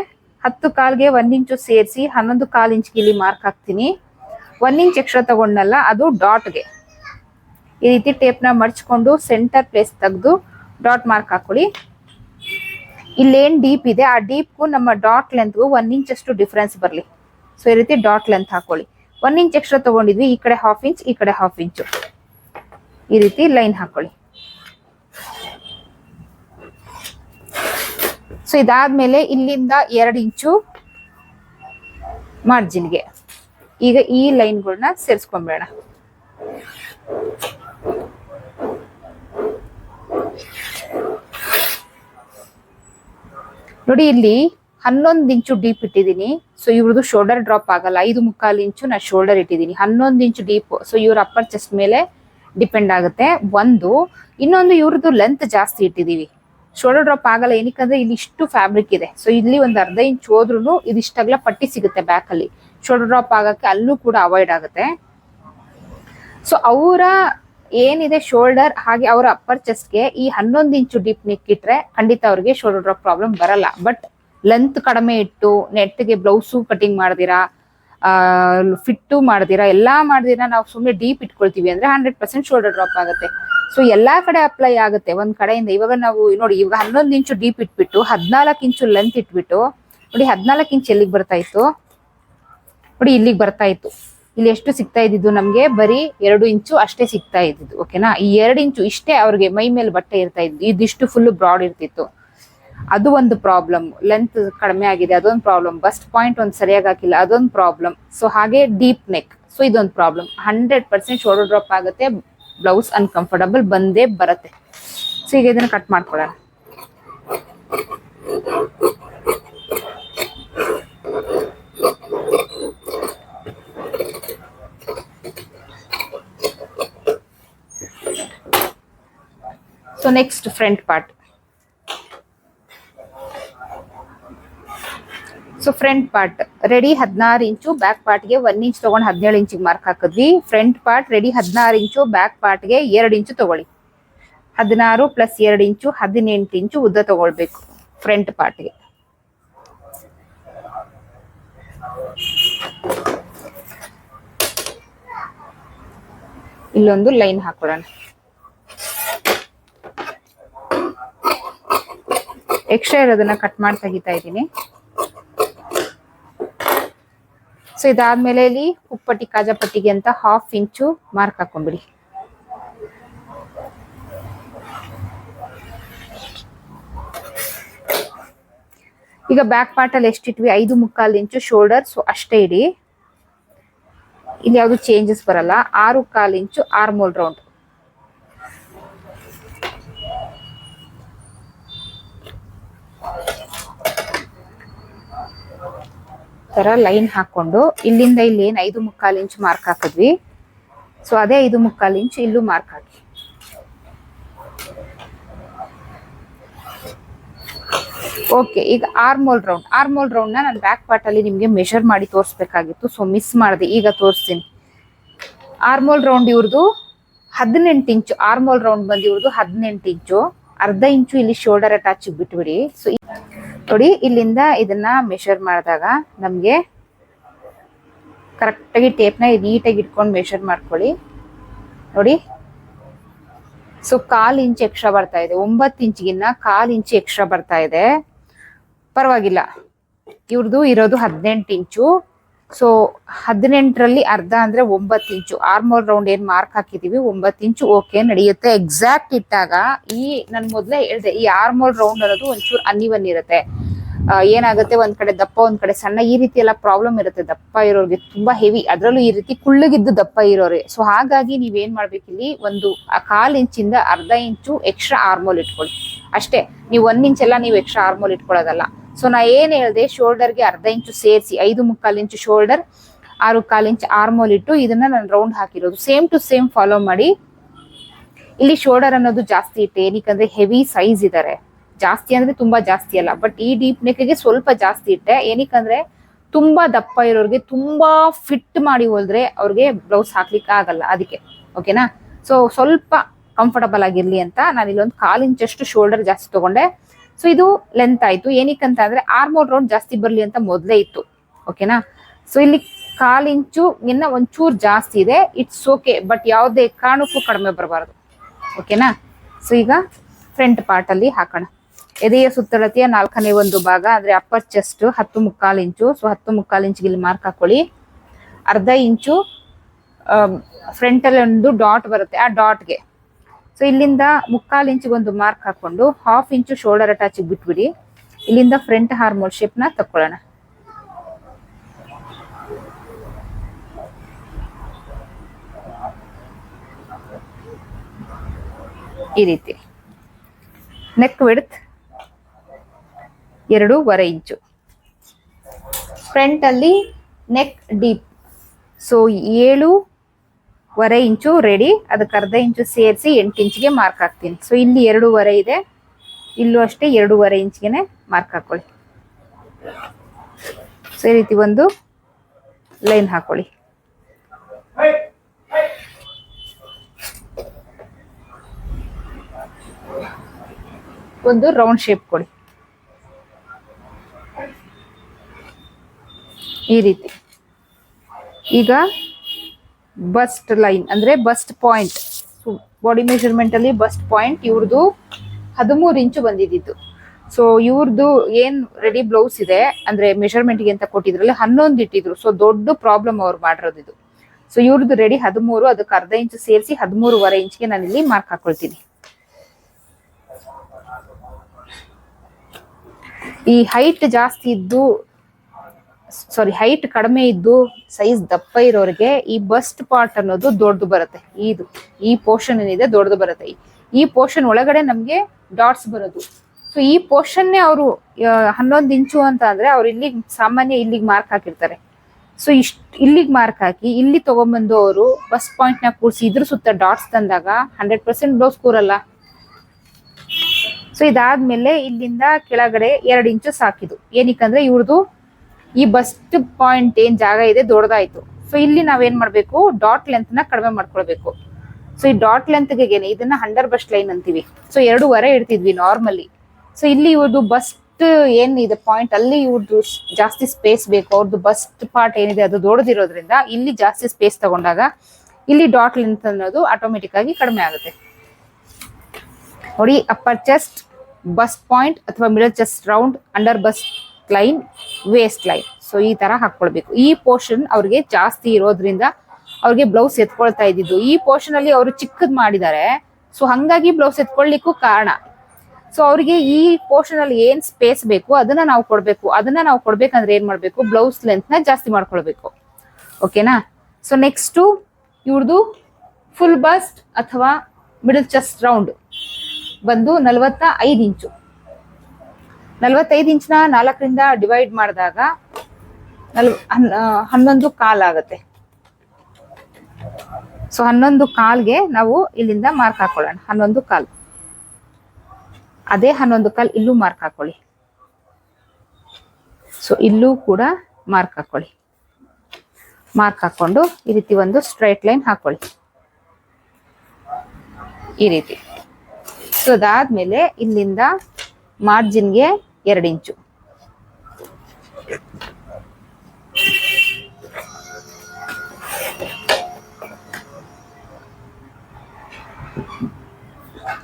ಹತ್ತು ಕಾಲ್ಗೆ ಒಂದ್ ಇಂಚು ಸೇರಿಸಿ ಹನ್ನೊಂದು ಕಾಲು ಇಂಚ್ಗೆ ಇಲ್ಲಿ ಮಾರ್ಕ್ ಹಾಕ್ತೀನಿ. ಒನ್ ಇಂಚ್ ಎಕ್ಸ್ಟ್ರಾ ತಗೊಂಡಲ್ಲ ಅದು ಡಾಟ್ಗೆ ಈ ರೀತಿ ಟೇಪ್ನ ಮಡ್ಚ್ಕೊಂಡು ಸೆಂಟರ್ ಪ್ಲೇಸ್ ತೆಗೆದು ಡಾಟ್ ಮಾರ್ಕ್ ಹಾಕೊಳ್ಳಿ. ಇಲ್ಲೇನು ಡೀಪ್ ಇದೆ, ಆ ಡೀಪ್ಗೂ ನಮ್ಮ ಡಾಟ್ ಲೆಂತ್ಗೂ ಒನ್ ಇಂಚಷ್ಟು ಡಿಫ್ರೆನ್ಸ್ ಬರಲಿ. ಸೊ ಈ ರೀತಿ ಡಾಟ್ ಲೆಂತ್ ಹಾಕೊಳ್ಳಿ. ಒನ್ ಇಂಚ್ ಎಕ್ಸ್ಟ್ರಾ ತಗೊಂಡಿದ್ವಿ, ಈ ಕಡೆ ಹಾಫ್ ಇಂಚ್ ಈ ಕಡೆ ಹಾಫ್ ಇಂಚು ಈ ರೀತಿ ಲೈನ್ ಹಾಕೊಳ್ಳಿ. ಸೊ ಇದಾದ್ಮೇಲೆ ಇಲ್ಲಿಂದ ಎರಡು ಇಂಚು ಮಾರ್ಜಿನ್ಗೆ ಈಗ ಈ ಲೈನ್ಗಳನ್ನ ಸೇರಿಸ್ಕೊಂಬೇಡ. ನೋಡಿ ಇಲ್ಲಿ ಹನ್ನೊಂದು ಇಂಚು ಡೀಪ್ ಇಟ್ಟಿದ್ದೀನಿ. ಸೊ ಇವ್ರದ್ದು ಶೋಲ್ಡರ್ ಡ್ರಾಪ್ ಆಗಲ್ಲ. ಐದು ಮುಕ್ಕಾಲು ಇಂಚು ನಾ ಶೋಲ್ಡರ್ ಇಟ್ಟಿದ್ದೀನಿ. ಹನ್ನೊಂದು ಇಂಚು ಡೀಪ್. ಸೊ ಇವ್ರ ಅಪ್ಪರ್ ಚೆಸ್ಟ್ ಮೇಲೆ ಡಿಪೆಂಡ್ ಆಗುತ್ತೆ. ಒಂದು, ಇನ್ನೊಂದು ಇವ್ರದ್ದು ಲೆಂತ್ ಜಾಸ್ತಿ ಇಟ್ಟಿದ್ದೀವಿ ಶೋಲ್ಡರ್ ಡ್ರಾಪ್ ಆಗಲ್ಲ. ಏನಕ್ಕಂದ್ರೆ ಇಲ್ಲಿ ಇಷ್ಟು ಫ್ಯಾಬ್ರಿಕ್ ಇದೆ. ಸೊ ಇಲ್ಲಿ ಒಂದು ಅರ್ಧ ಇಂಚ್ ಹೋದ್ರೂ ಇದಿಷ್ಟಗ್ಲ ಪಟ್ಟಿ ಸಿಗುತ್ತೆ ಬ್ಯಾಕ್ ಅಲ್ಲಿ. ಶೋಲ್ಡರ್ ಡ್ರಾಪ್ ಆಗಕ್ಕೆ ಅಲ್ಲೂ ಕೂಡ ಅವಾಯ್ಡ್ ಆಗುತ್ತೆ. ಸೊ ಅವರ ಏನಿದೆ ಶೋಲ್ಡರ್ ಹಾಗೆ ಅವರ ಅಪ್ಪರ್ ಚೆಸ್ಟ್ಗೆ ಈ ಹನ್ನೊಂದು ಇಂಚು ಡೀಪ್ ನಿಕ್ಕಿಟ್ರೆ ಖಂಡಿತ ಅವ್ರಿಗೆ ಶೋಲ್ಡರ್ ಡ್ರಾಪ್ ಪ್ರಾಬ್ಲಮ್ ಬರಲ್ಲ. ಬಟ್ ಲೆಂತ್ ಕಡಿಮೆ ಇಟ್ಟು ನೆಟ್ಗೆ ಬ್ಲೌಸು ಕಟಿಂಗ್ ಮಾಡ್ದಿರಾ ಫಿಟ್ಟು ಮಾಡ್ದಿರಾ, ಎಲ್ಲ ಮಾಡ್ದಿರಾ ನಾವು ಸುಮ್ಮನೆ ಡೀಪ್ ಇಟ್ಕೊಳ್ತೀವಿ ಅಂದ್ರೆ ಹಂಡ್ರೆಡ್ ಪರ್ಸೆಂಟ್ ಶೋಲ್ಡರ್ ಡ್ರಾಪ್ ಆಗುತ್ತೆ. ಸೊ ಎಲ್ಲಾ ಕಡೆ ಅಪ್ಲೈ ಆಗುತ್ತೆ. ಒಂದ್ ಕಡೆಯಿಂದ ಇವಾಗ ನಾವು ನೋಡಿ, ಇವಾಗ ಹನ್ನೊಂದು ಇಂಚು ಡೀಪ್ ಇಟ್ಬಿಟ್ಟು, ಹದಿನಾಲ್ಕು ಇಂಚು ಲೆಂತ್ ಇಟ್ಬಿಟ್ಟು, ನೋಡಿ ಹದಿನಾಲ್ಕು ಇಂಚ್ ಎಲ್ಲಿಗೆ ಬರ್ತಾ ಇತ್ತು? ನೋಡಿ ಇಲ್ಲಿಗೆ ಬರ್ತಾ ಇತ್ತು. ಇಲ್ಲಿ ಎಷ್ಟು ಸಿಗ್ತಾ ಇದ್ದಿದ್ದು ನಮಗೆ? ಬರೀ ಎರಡು ಇಂಚು ಅಷ್ಟೇ ಸಿಗ್ತಾ ಇದ್ದಿದ್ದು ಓಕೆನಾ ಈ ಎರಡು ಇಂಚು ಇಷ್ಟೇ ಅವ್ರಿಗೆ ಮೈ ಮೇಲೆ ಬಟ್ಟೆ ಇರ್ತಾ ಇದ್ದು, ಇದಿಷ್ಟು ಫುಲ್ ಬ್ರಾಡ್ ಇರ್ತಿತ್ತು. ಅದು ಒಂದು ಪ್ರಾಬ್ಲಮ್ ಲೆಂತ್ ಕಡಿಮೆ ಆಗಿದೆ, ಅದೊಂದು ಪ್ರಾಬ್ಲಮ್ ಬಸ್ಟ್ ಪಾಯಿಂಟ್ ಒಂದು ಸರಿಯಾಗಿ ಹಾಕಿಲ್ಲ, ಅದೊಂದು ಪ್ರಾಬ್ಲಮ್ ಸೊ ಹಾಗೆ ಡೀಪ್ ನೆಕ್ ಸೊ ಇದೊಂದು problem hundred percent shoulder drop ಆಗುತ್ತೆ ಬ್ಲೌಸ್ ಅನ್ಕಂಫರ್ಟಬಲ್ ಬಂದೇ ಬರುತ್ತೆ. ಸೊ ಈಗ ಇದನ್ನು ಕಟ್ ಮಾಡ್ಕೊಳ್ಳೋಣ. So next front part so front part ready ಹದಿನಾರು ಇಂಚು ಬ್ಯಾಕ್ ಪಾರ್ಟ್ಗೆ ಒನ್ ಇಂಚ್ ತಗೊಂಡು ಹದಿನೇಳು ಇಂಚಿಗೆ ಮಾರ್ಕ್ ಹಾಕಿದ್ವಿ. ಫ್ರಂಟ್ ಪಾರ್ಟ್ ರೆಡಿ ಹದಿನಾರು ಇಂಚು ಬ್ಯಾಕ್ ಪಾರ್ಟ್ಗೆ ಎರಡು ಇಂಚು ತಗೊಳ್ಳಿ. ಹದಿನಾರು ಪ್ಲಸ್ ಎರಡು ಇಂಚು, ಹದಿನೆಂಟು ಇಂಚು ಉದ್ದ ತಗೊಳ್ಬೇಕು ಫ್ರಂಟ್ ಪಾರ್ಟ್ಗೆ ಇಲ್ಲೊಂದು ಲೈನ್ ಹಾಕೊಳ್ಳೋಣ ಎಕ್ಸ್ಟ್ರಾ ಇರೋದನ್ನ ಕಟ್ ಮಾಡಿ ತೆಗಿತಾ ಇದ್ದೀನಿ. ಸೊ ಇದಾದ್ಮೇಲೆ ಇಲ್ಲಿ ಉಪ್ಪಟ್ಟಿ ಕಾಜಾಪಟ್ಟಿಗೆ ಅಂತ ಹಾಫ್ ಇಂಚು ಮಾರ್ಕ್ ಹಾಕೊಂಡ್ಬಿಡಿ. ಈಗ ಬ್ಯಾಕ್ ಪಾರ್ಟ್ ಅಲ್ಲಿ ಎಷ್ಟಿಟ್ವಿ ಐದು ಮುಕ್ಕಾಲು ಇಂಚು ಶೋಲ್ಡರ್ ಸೊ ಅಷ್ಟೇ ಇಡಿ. ಇಲ್ಲಿ ಯಾವುದು ಚೇಂಜಸ್ ಬರಲ್ಲ. ಆರು ಕಾಲು ಇಂಚು ಆರ್ಮೋಲ್ ರೌಂಡ್ ತರ ಲೈನ್ ಹಾಕೊಂಡು ಇಲ್ಲಿಂದ ಇಲ್ಲಿ ಏನ್ ಐದು ಮುಕ್ಕಾಲು ಇಂಚ್ ಮಾರ್ಕ್ ಹಾಕಿದ್ವಿ. ಸೊ ಅದೇ ಐದು ಮುಕ್ಕಾಲು ಇಂಚ್ ಇಲ್ಲೂ ಮಾರ್ಕ್ ಹಾಕಿ. ಓಕೆ ಈಗ ಆರ್ಮೋಲ್ ರೌಂಡ್ ಆರ್ಮೋಲ್ ರೌಂಡ್ನ ನಾನು ಬ್ಯಾಕ್ ಪಾರ್ಟ್ ಅಲ್ಲಿ ನಿಮ್ಗೆ ಮೆಷರ್ ಮಾಡಿ ತೋರಿಸ್ಬೇಕಾಗಿತ್ತು. ಸೊ ಮಿಸ್ ಮಾಡಿದೆ. ಈಗ ತೋರಿಸ್ತೀನಿ. ಆರ್ಮೋಲ್ ರೌಂಡ್ ಇವ್ರದ್ದು ಹದಿನೆಂಟು ಇಂಚು. ಆರ್ಮೋಲ್ ರೌಂಡ್ ಬಂದು ಇವ್ರದ್ದು ಹದಿನೆಂಟು ಇಂಚು. ಅರ್ಧ ಇಂಚು ಇಲ್ಲಿ ಶೋಲ್ಡರ್ ಅಟ್ಯಾಚ್ ಬಿಟ್ಬಿಡಿ. ಸೊ ನೋಡಿ, ಇಲ್ಲಿಂದ ಇದನ್ನ ಮೆಷರ್ ಮಾಡಿದಾಗ ನಮಗೆ ಕರೆಕ್ಟಾಗಿ ಟೇಪ್ನ ನೀಟಾಗಿ ಇಟ್ಕೊಂಡು ಮೆಷರ್ ಮಾಡ್ಕೊಳ್ಳಿ. ನೋಡಿ ಸೊ ಕಾಲ್ ಇಂಚ್ ಎಕ್ಸ್ಟ್ರಾ ಬರ್ತಾ ಇದೆ. ಒಂಬತ್ತು ಇಂಚಿಗಿನ್ನ ಕಾಲ್ ಇಂಚ್ ಎಕ್ಸ್ಟ್ರಾ ಬರ್ತಾ ಇದೆ. ಪರವಾಗಿಲ್ಲ. ಇವ್ರದ್ದು ಇರೋದು ಹದಿನೆಂಟು ಇಂಚು ಸೊ ಹದಿನೆಂಟರಲ್ಲಿ ಅರ್ಧ ಅಂದ್ರೆ ಒಂಬತ್ತು ಇಂಚು. ಆರ್ಮೋರ್ ರೌಂಡ್ ಏನ್ ಮಾರ್ಕ್ ಹಾಕಿದೀವಿ, ಒಂಬತ್ತು ಇಂಚು ಓಕೆ ನಡೆಯುತ್ತೆ. ಎಕ್ಸಾಕ್ಟ್ ಇಟ್ಟಾಗ ಈ, ನನ್ ಮೊದ್ಲೇ ಹೇಳಿದೆ, ಈ ಆರ್ಮೋರ್ ರೌಂಡ್ ಅನ್ನೋದು ಒಂಚೂರು ಅನ್ನಿವನ್ ಇರುತ್ತೆ. ಏನಾಗುತ್ತೆ? ಒಂದ್ ಕಡೆ ದಪ್ಪ, ಒಂದ್ ಕಡೆ ಸಣ್ಣ, ಈ ರೀತಿ ಎಲ್ಲ ಪ್ರಾಬ್ಲಮ್ ಇರುತ್ತೆ ದಪ್ಪ ಇರೋರಿಗೆ. ತುಂಬಾ ಹೆವಿ ಅದರಲ್ಲೂ ಈ ರೀತಿ ಕುಳ್ಳಗಿದ್ದು ದಪ್ಪ ಇರೋರಿಗೆ ಸೊ ಹಾಗಾಗಿ ನೀವೇನ್ ಮಾಡ್ಬೇಕು ಇಲ್ಲಿ? ಒಂದು ಕಾಲ್ ಇಂಚಿಂದ ಅರ್ಧ ಇಂಚು ಎಕ್ಸ್ಟ್ರಾ ಆರ್ಮೋಲ್ ಇಟ್ಕೊಳ್ಳಿ. ಅಷ್ಟೇ. ನೀವು ಒಂದ್ ಇಂಚ್ ಎಲ್ಲ ನೀವು ಎಕ್ಸ್ಟ್ರಾ ಆರ್ಮೋಲ್ ಇಟ್ಕೊಳ್ಳೋದಲ್ಲ. ಸೊ ನಾ ಏನ್ ಹೇಳ್ದೆ ಶೋಲ್ಡರ್ಗೆ ಅರ್ಧ ಇಂಚು ಸೇರಿಸಿ, ಐದು ಮುಕ್ಕಾಲು ಇಂಚು ಶೋಲ್ಡರ್ ಆರು ಕಾಲು ಇಂಚು ಆರ್ಮೋಲ್ ಇಟ್ಟು ಇದನ್ನ ನಾನು ರೌಂಡ್ ಹಾಕಿರೋದು. ಸೇಮ್ ಟು ಸೇಮ್ ಫಾಲೋ ಮಾಡಿ. ಇಲ್ಲಿ ಶೋಲ್ಡರ್ ಅನ್ನೋದು ಜಾಸ್ತಿ ಇಟ್ಟೆ ಏನಕ್ಕಂದ್ರೆ ಹೆವಿ ಸೈಜ್ ಇದಾರೆ. ಜಾಸ್ತಿ ಅಂದ್ರೆ ತುಂಬಾ ಜಾಸ್ತಿ ಅಲ್ಲ ಬಟ್ ಈ ಡೀಪ್ ನೆಕ್ಗೆ ಸ್ವಲ್ಪ ಜಾಸ್ತಿ ಇಟ್ಟೆ. ಏನಕ್ಕಂದ್ರೆ ತುಂಬಾ ದಪ್ಪ ಇರೋರಿಗೆ ತುಂಬಾ ಫಿಟ್ ಮಾಡಿ ಹೋದ್ರೆ ಅವ್ರಿಗೆ ಬ್ಲೌಸ್ ಹಾಕ್ಲಿಕ್ಕೆ ಆಗಲ್ಲ ಅದಕ್ಕೆ. ಓಕೆನಾ ಸೊ ಸ್ವಲ್ಪ ಕಂಫರ್ಟಬಲ್ ಆಗಿರ್ಲಿ ಅಂತ ನಾನು ಇಲ್ಲೊಂದು ಕಾಲು ಇಂಚಷ್ಟು ಶೋಲ್ಡರ್ ಜಾಸ್ತಿ ತಗೊಂಡೆ. ಸೊ ಇದು ಲೆಂತ್ ಆಯ್ತು. ಏನಕ್ಕಂತ ಅಂದ್ರೆ ಆರ್ಮೋಲ್ ರೌಂಡ್ ಜಾಸ್ತಿ ಬರ್ಲಿ ಅಂತ ಮೊದಲೇ ಇತ್ತು. ಓಕೆನಾ ಸೊ ಇಲ್ಲಿ ಕಾಲ್ ಇಂಚು ಇನ್ನ ಒಂಚೂರು ಜಾಸ್ತಿ ಇದೆ. ಇಟ್ಸ್ ಓಕೆ ಬಟ್ ಯಾವುದೇ ಕಾರಣಕ್ಕೂ ಕಡಿಮೆ ಬರಬಾರದು. ಓಕೆನಾ ಸೊ ಈಗ ಫ್ರಂಟ್ ಪಾರ್ಟ್ ಅಲ್ಲಿ ಹಾಕೋಣ. ಎದೆಯ ಸುತ್ತಳತೆಯ ನಾಲ್ಕನೇ ಒಂದು ಭಾಗ, ಅಂದ್ರೆ ಅಪ್ಪರ್ ಚೆಸ್ಟ್ ಹತ್ತು ಮುಕ್ಕಾಲು ಇಂಚು. ಸೊ ಹತ್ತು ಮುಕ್ಕಾಲು ಇಂಚಿಗೆ ಇಲ್ಲಿ ಮಾರ್ಕ್ ಹಾಕೊಳ್ಳಿ. ಅರ್ಧ ಇಂಚು ಫ್ರಂಟ್ ಅಲ್ಲಿ ಒಂದು ಡಾಟ್ ಬರುತ್ತೆ. ಆ ಡಾಟ್ಗೆ ಸೊ ಇಲ್ಲಿಂದ ಮುಕ್ಕಾಲು ಇಂಚು ಒಂದು ಮಾರ್ಕ್ ಹಾಕೊಂಡು ಹಾಫ್ ಇಂಚು ಶೋಲ್ಡರ್ ಅಟ್ಯಾಚ್ ಬಿಟ್ಬಿಡಿ. ಇಲ್ಲಿಂದ ಫ್ರಂಟ್ ಹಾರ್ಮೋಲ್ ಶೇಪ್ನ ತಕ್ಕೊಳ್ಳೋಣ. ಈ ರೀತಿ. ನೆಕ್ ವಿಡ್ತ್ ಎರಡೂವರೆ ಇಂಚು ಫ್ರಂಟಲ್ಲಿ ನೆಕ್ ಡೀಪ್ ಸೊ ಏಳುವರೆ ಇಂಚು ರೆಡಿ ಅದಕ್ಕೆ ಅರ್ಧ ಇಂಚು ಸೇರಿಸಿ ಎಂಟು ಇಂಚಿಗೆ ಮಾರ್ಕ್ ಹಾಕ್ತೀನಿ. ಸೊ ಇಲ್ಲಿ ಎರಡೂವರೆ ಇದೆ. ಇಲ್ಲೂ ಅಷ್ಟೇ ಎರಡೂವರೆ ಇಂಚಿಗೆನೆ ಮಾರ್ಕ್ ಹಾಕೊಳ್ಳಿ. ಸೊ ಈ ರೀತಿ ಒಂದು ಲೈನ್ ಹಾಕೊಳ್ಳಿ. ಒಂದು ರೌಂಡ್ ಶೇಪ್ ಕೊಡಿ. ಈ ರೀತಿ. ಈಗ ಬಸ್ಟ್ ಲೈನ್ ಅಂದ್ರೆ ಬಸ್ಟ್ ಪಾಯಿಂಟ್ ಬಾಡಿ ಮೆಷರ್ಮೆಂಟ್ ಅಲ್ಲಿ ಬಸ್ಟ್ ಪಾಯಿಂಟ್ ಇವ್ರದ್ದು ಹದಿಮೂರು ಇಂಚು ಬಂದಿದ್ದು ಸೊ ಇವ್ರದ್ದು ಏನ್ ರೆಡಿ ಬ್ಲೌಸ್ ಇದೆ, ಅಂದ್ರೆ ಮೆಷರ್ಮೆಂಟ್ಗೆ ಅಂತ ಕೊಟ್ಟಿದ್ರಲ್ಲಿ, ಹನ್ನೊಂದು ಇಟ್ಟಿದ್ರು. ಸೊ ದೊಡ್ಡ ಪ್ರಾಬ್ಲಮ್ ಅವ್ರು ಮಾಡಿರೋದು ಇದು. ಸೊ ಇವ್ರದ್ದು ರೆಡಿ ಹದಿಮೂರು, ಅದಕ್ಕೆ ಅರ್ಧ ಇಂಚು ಸೇರಿಸಿ ಹದಿಮೂರುವರೆ ಇಂಚ್ಗೆ ನಾನು ಇಲ್ಲಿ ಮಾರ್ಕ್ ಹಾಕೊಳ್ತೀನಿ. ಈ ಹೈಟ್ ಜಾಸ್ತಿ ಇದ್ದು ಸಾರಿ ಹೈಟ್ ಕಡಿಮೆ ಇದ್ದು ಸೈಜ್ ದಪ್ಪ ಇರೋರಿಗೆ ಈ ಬಸ್ಟ್ ಪಾರ್ಟ್ ಅನ್ನೋದು ದೊಡ್ಡದು ಬರುತ್ತೆ. ಇದು, ಈ ಪೋರ್ಷನ್ ಏನಿದೆ ದೊಡ್ಡದು ಬರುತ್ತೆ. ಈ ಪೋರ್ಷನ್ ಒಳಗಡೆ ನಮ್ಗೆ ಡಾಟ್ಸ್ ಬರೋದು. ಸೊ ಈ ಪೋರ್ಷನ್ನೇ ಅವರು ಹನ್ನೊಂದು ಇಂಚು ಅಂತ ಅಂದ್ರೆ ಅವ್ರು ಇಲ್ಲಿಗೆ, ಸಾಮಾನ್ಯ ಇಲ್ಲಿಗೆ ಮಾರ್ಕ್ ಹಾಕಿರ್ತಾರೆ. ಸೊ ಇಷ್ಟ, ಇಲ್ಲಿಗೆ ಮಾರ್ಕ್ ಹಾಕಿ, ಇಲ್ಲಿ ತಗೊಂಡ್ಬಂದು ಅವರು ಬಸ್ ಪಾಯಿಂಟ್ನ ಕೂರಿಸಿ ಇದ್ರ ಸುತ್ತ ಡಾಟ್ಸ್ ತಂದಾಗ ಹಂಡ್ರೆಡ್ ಪರ್ಸೆಂಟ್ ಬ್ಲೌಸ್ ಕೂರಲ್ಲ ಸೊ ಇದಾದ್ಮೇಲೆ ಇಲ್ಲಿಂದ ಕೆಳಗಡೆ ಎರಡು ಇಂಚು ಸಾಕಿದು ಏನಕ್ಕಂದ್ರೆ ಇವ್ರದ್ದು ಈ ಬಸ್ಟ್ ಪಾಯಿಂಟ್ ಏನ್ ಜಾಗ ಇದೆ ದೊಡ್ಡದಾಯ್ತು. ಸೊ ಇಲ್ಲಿ ನಾವೇನ್ ಮಾಡ್ಬೇಕು? ಡಾಟ್ ಲೆಂತ್ನ ಕಡಿಮೆ ಮಾಡ್ಕೊಳ್ಬೇಕು. ಸೊ ಈ ಡಾಟ್ ಲೆಂತ್ ಗೆನೆ ಇದನ್ನ ಹಂಡರ್ ಬಸ್ಟ್ ಲೈನ್ ಅಂತೀವಿ. ಸೊ ಎರಡೂವರೆ ಇಡ್ತಿದ್ವಿ ನಾರ್ಮಲಿ ಸೊ ಇಲ್ಲಿ ಇವ್ರದ್ದು ಬಸ್ಟ್ ಏನ್ ಇದೆ ಪಾಯಿಂಟ್ ಅಲ್ಲಿ ಇವ್ರದ್ದು ಜಾಸ್ತಿ ಸ್ಪೇಸ್ ಬೇಕು. ಅವ್ರದ್ದು ಬಸ್ಟ್ ಪಾರ್ಟ್ ಏನಿದೆ ಅದು ದೊಡ್ಡದಿರೋದ್ರಿಂದ ಇಲ್ಲಿ ಜಾಸ್ತಿ ಸ್ಪೇಸ್ ತಗೊಂಡಾಗ ಇಲ್ಲಿ ಡಾಟ್ ಲೆಂತ್ ಅನ್ನೋದು ಆಟೋಮೆಟಿಕ್ ಆಗಿ ಕಡಿಮೆ ಆಗುತ್ತೆ. ನೋಡಿ ಅಪ್ಪರ್ ಚೆಸ್ಟ್ ಬಸ್ಟ್ ಪಾಯಿಂಟ್ ಅಥವಾ middle chest round under bust line waist line so ಈ ತರ ಹಾಕೊಳ್ಬೇಕು ಈ ಪೋರ್ಷನ್ ಅವ್ರಿಗೆ ಜಾಸ್ತಿ ಇರೋದ್ರಿಂದ ಅವ್ರಿಗೆ ಬ್ಲೌಸ್ ಎತ್ಕೊಳ್ತಾ ಇದ್ದಿದ್ದು. ಈ ಪೋರ್ಷನ್ ಅಲ್ಲಿ ಅವರು ಚಿಕ್ಕದ್ ಮಾಡಿದ್ದಾರೆ. ಸೊ ಹಂಗಾಗಿ ಬ್ಲೌಸ್ ಎತ್ಕೊಳ್ಳಿಕ್ಕೂ ಕಾರಣ. ಸೊ ಅವರಿಗೆ ಈ ಪೋರ್ಷನ್ ಅಲ್ಲಿ ಏನ್ ಸ್ಪೇಸ್ ಬೇಕು ಅದನ್ನ ನಾವು ಕೊಡ್ಬೇಕು. ಅದನ್ನ ನಾವು ಕೊಡ್ಬೇಕಂದ್ರೆ ಏನ್ ಮಾಡ್ಬೇಕು? ಬ್ಲೌಸ್ ಲೆಂತ್ನ ಜಾಸ್ತಿ ಮಾಡ್ಕೊಳ್ಬೇಕು. ಓಕೆನಾ ಸೊ ನೆಕ್ಸ್ಟ್ ಇವ್ರದ್ದು ಫುಲ್ ಬಸ್ಟ್ ಅಥವಾ ಮಿಡಲ್ ಚೆಸ್ಟ್ ರೌಂಡ್ ಬಂದು ನಲವತ್ತ ಐದು ಇಂಚು. ನಲವತ್ತೈದು ಇಂಚ್ನ ನಾಲ್ಕರಿಂದ ಡಿವೈಡ್ ಮಾಡಿದಾಗ ನಲ್ ಹನ್ನೊಂದು ಕಾಲ್ ಆಗುತ್ತೆ. ಸೊ ಹನ್ನೊಂದು ಕಾಲ್ಗೆ ನಾವು ಇಲ್ಲಿಂದ ಮಾರ್ಕ್ ಹಾಕೊಳ್ಳೋಣ. ಹನ್ನೊಂದು ಕಾಲ್. ಅದೇ ಹನ್ನೊಂದು ಕಾಲ್ ಇಲ್ಲೂ ಮಾರ್ಕ್ ಹಾಕೊಳ್ಳಿ. ಸೊ ಇಲ್ಲೂ ಕೂಡ ಮಾರ್ಕ್ ಹಾಕೊಳ್ಳಿ. ಮಾರ್ಕ್ ಹಾಕೊಂಡು ಈ ರೀತಿ ಒಂದು ಸ್ಟ್ರೈಟ್ ಲೈನ್ ಹಾಕೊಳ್ಳಿ. ಈ ರೀತಿ. ಸೊ ಅದಾದ್ಮೇಲೆ ಇಲ್ಲಿಂದ ಮಾರ್ಜಿನ್ಗೆ ಎರಡು ಇಂಚು.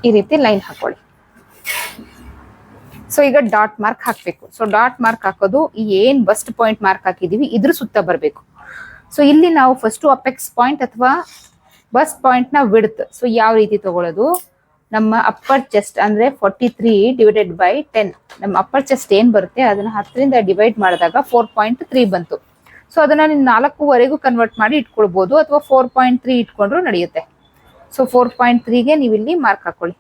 ಈ ರೀತಿ ಲೈನ್ ಹಾಕೊಳ್ಳಿ. ಸೊ ಈಗ ಡಾಟ್ ಮಾರ್ಕ್ ಹಾಕ್ಬೇಕು. ಸೊ ಡಾಟ್ ಮಾರ್ಕ್ ಹಾಕೋದು ಈ ಏನ್ ಬಸ್ಟ್ ಪಾಯಿಂಟ್ ಮಾರ್ಕ್ ಹಾಕಿದೀವಿ, ಇದ್ರ ಸುತ್ತ ಬರಬೇಕು. ಸೊ ಇಲ್ಲಿ ನಾವು ಫಸ್ಟ್ ಅಪೆಕ್ಸ್ ಪಾಯಿಂಟ್ ಅಥವಾ ಬಸ್ಟ್ ಪಾಯಿಂಟ್ನ ವಿಡ್ತ್ ಸೊ ಯಾವ ರೀತಿ ತಗೊಳ್ಳೋದು ನಮ್ಮ ಅಪ್ಪರ್ ಚೆಸ್ಟ್ ಅಂದ್ರೆ forty three divided by ten ನಮ್ಮ ಅಪ್ಪರ್ ಚೆಸ್ಟ್ ಏನ್ ಬರುತ್ತೆ? ಅದನ್ನ ಹತ್ತರಿಂದ ಡಿವೈಡ್ ಮಾಡಿದಾಗ ಫೋರ್ ಪಾಯಿಂಟ್ ತ್ರೀ ಬಂತು. ಸೊ ಅದನ್ನ ನೀವು ನಾಲ್ಕೂವರೆಗೂ ಕನ್ವರ್ಟ್ ಮಾಡಿ ಇಟ್ಕೊಳ್ಬಹುದು ಅಥವಾ ಫೋರ್ ಪಾಯಿಂಟ್ ತ್ರೀ ಇಟ್ಕೊಂಡ್ರು ನಡೆಯುತ್ತೆ. ಸೊ ಫೋರ್ ಪಾಯಿಂಟ್ ತ್ರೀಗೆ ನೀವು ಇಲ್ಲಿ ಮಾರ್ಕ್ ಹಾಕೊಳ್ಳಿ.